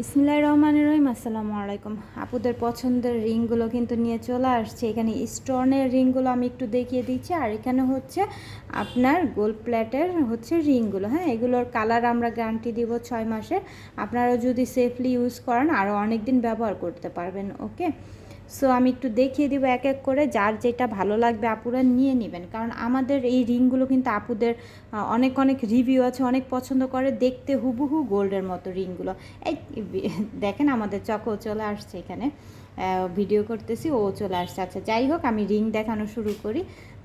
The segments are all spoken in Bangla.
বিসমিল্লাহ রহমান রহিম, আসসালামু আলাইকুম। আপুদের পছন্দের রিংগুলো কিন্তু নিয়ে চলে আসছে। এখানে স্টোনের রিংগুলো আমি একটু দেখিয়ে দিচ্ছি। আর এখানে হচ্ছে আপনার গোল্ড প্লেটের হচ্ছে রিংগুলো। হ্যাঁ এগুলোর কালার আমরা গ্যারান্টি দিব ছয় মাসের। আপনারা যদি সেফলি ইউজ করেন, আরও অনেক দিন ব্যবহার করতে পারবেন, ওকে? সো আমি একটু দেখিয়ে দিব এক এক করে যার যেটা ভালো লাগবে আপুরা নিয়ে নেবেন। কারণ আমাদের এই রিংগুলো কিন্তু আপুদের অনেক অনেক রিভিউ আছে, অনেক পছন্দ করে দেখতে হুবহু গোল্ডের মতো রিংগুলো। এই দেখেন আমাদের চকও চলে আসছে এখানে। ভিডিও করতেছি, ও চলে আসছে। আচ্ছা যাই হোক, আমি রিং দেখানো শুরু করি।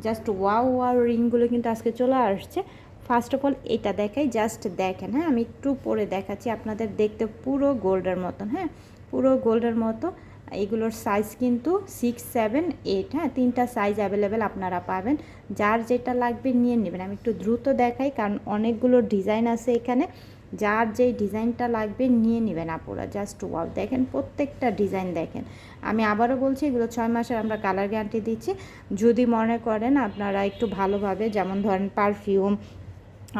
জাস্ট ওয়াও ওয়াও রিংগুলো কিন্তু আজকে চলে আসছে। ফার্স্ট অফ অল এটা দেখাই জাস্ট দেখেন হ্যাঁ? আমি একটু পরে দেখাচ্ছি, আপনাদের দেখতে পুরো গোল্ডের মতন হ্যাঁ? পুরো গোল্ডের মতো। এগুলোর সাইজ কিন্তু সিক্স সেভেন এইট হ্যাঁ? তিনটা সাইজ অ্যাভেলেবেল আপনারা পাবেন। যার যেটা লাগবে নিয়ে নেবেন। আমি একটু দ্রুত দেখাই, কারণ অনেকগুলো ডিজাইন আছে এখানে। যার যেই ডিজাইনটা লাগবে নিয়ে নেবেন আপুরা। জাস্ট ওয়াও দেখেন প্রত্যেকটা ডিজাইন দেখেন। আমি আবারও বলছি, এগুলো ছয় মাসের আমরা কালার গ্যারান্টি দিচ্ছি। যদি মনে করেন আপনারা একটু ভালোভাবে, যেমন ধরেন পারফিউম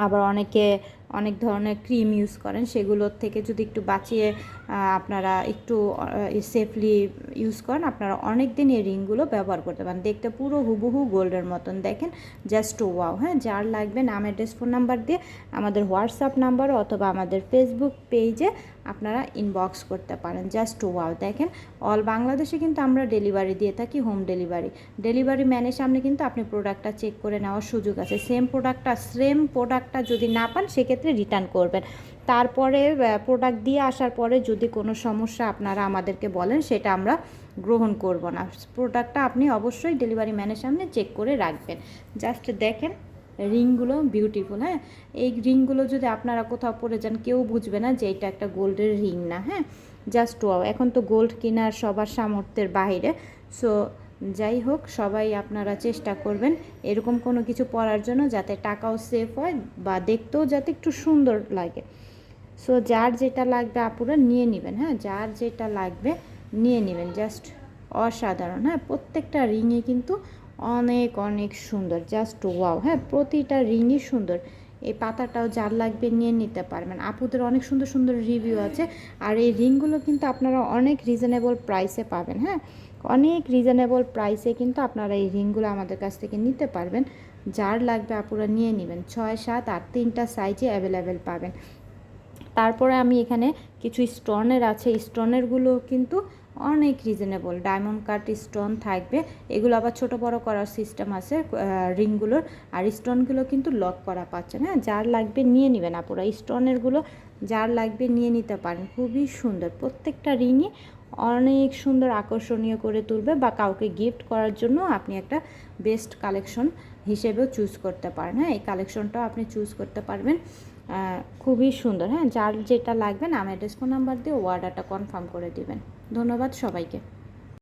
আবার অনেকে অনেক ধরনের ক্রিম ইউজ করেন, সেগুলোর থেকে যদি একটু বাঁচিয়ে আপনারা একটু সেফলি ইউজ করেন, আপনারা অনেক দিন এই রিংগুলো ব্যবহার করতে পারেন। দেখতে পুরো হুবহু গোল্ডের মতন। দেখেন জাস্ট ওয়াও হ্যাঁ যার লাগবে নাম অ্যাড্রেস ফোন নাম্বার দিয়ে আমাদের হোয়াটসঅ্যাপ নাম্বার অথবা আমাদের ফেসবুক পেজে আপনারা ইনবক্স করতে পারেন। জাস্ট ওয়াও দেখেন অল বাংলাদেশে কিন্তু আমরা ডেলিভারি দিয়ে থাকি হোম ডেলিভারি ডেলিভারি ম্যানের সামনে কিন্তু আপনি প্রোডাক্টটা চেক করে নেওয়ার সুযোগ আছে। সেম প্রোডাক্টটা সেম প্রোডাক্টটা যদি না পান, সেক্ষেত্রে রিটার্ন করবেন। তারপরে প্রোডাক্ট দিয়ে আসার পরে যদি কোনো সমস্যা আপনারা আমাদেরকে বলেন, সেটা আমরা গ্রহণ করব না। প্রোডাক্টটা আপনি অবশ্যই ডেলিভারি ম্যানের সামনে চেক করে রাখবেন। জাস্ট দেখেন রিংগুলো বিউটিফুল হ্যাঁ? এই রিংগুলো যদি আপনারা কোথাও পরে যান, কেউ বুঝবে না যে এটা একটা গোল্ডের রিং না হ্যাঁ? জাস্ট ওয়াও এখন তো গোল্ড কেনার সবার সামর্থ্যের বাইরে। সো যাই হোক, সবাই আপনারা চেষ্টা করবেন এরকম কোনো কিছু পরার জন্য যাতে টাকাও সেভ হয় বা দেখতেও যাতে একটু সুন্দর লাগে। সো যার যেটা লাগবে আপুরা নিয়ে নেবেন হ্যাঁ? যার যেটা লাগবে নিয়ে নেবেন। জাস্ট অসাধারণ হ্যাঁ? প্রত্যেকটা রিংয়ে কিন্তু অনেক অনেক সুন্দর। জাস্ট ওয়াও হ্যাঁ? প্রতিটা রিংই সুন্দর। এই পাতাটাও যার লাগবে নিয়ে নিতে পারবেন। আপুদের অনেক সুন্দর সুন্দর রিভিউ আছে। আর এই রিংগুলো কিন্তু আপনারা অনেক রিজনেবল প্রাইসে পাবেন হ্যাঁ? অনেক রিজনেবল প্রাইসে কিন্তু আপনারা এই রিংগুলো আমাদের কাছ থেকে নিতে পারবেন। যার লাগবে আপুরা নিয়ে নেবেন। ছয়, সাত আর তিনটা সাইজে অ্যাভেলেবেল পাবেন। তারপরে আমি এখানে কিছু স্টোনের আছে। স্টোনেরগুলো কিন্তু অনেক রিজনেবল ডায়মন্ড কাট স্টোন থাকবে। এগুলো আবার ছোট বড় করার সিস্টেম আছে রিংগুলোর আর স্টোনগুলো কিন্তু লক করা পাচ্ছেন। হ্যাঁ যার লাগবে নিয়ে নেবেন আপুরা। স্টোনেরগুলো যার লাগবে নিয়ে নিতে পারেন। খুবই সুন্দর। প্রত্যেকটা রিংই অনেক সুন্দর আকর্ষণীয় করে তুলবে বা কাউকে গিফট করার জন্য আপনি একটা বেস্ট কালেকশন হিসেবেও চুজ করতে পারেন। হ্যাঁ এই কালেকশনটাও আপনি চুজ করতে পারবেন। খুবই সুন্দর। হ্যাঁ যার যেটা লাগবে নাম অ্যাড্রেস ফোন নাম্বার দিয়ে অর্ডারটা কনফার্ম করে দিবেন। ধন্যবাদ সবাইকে।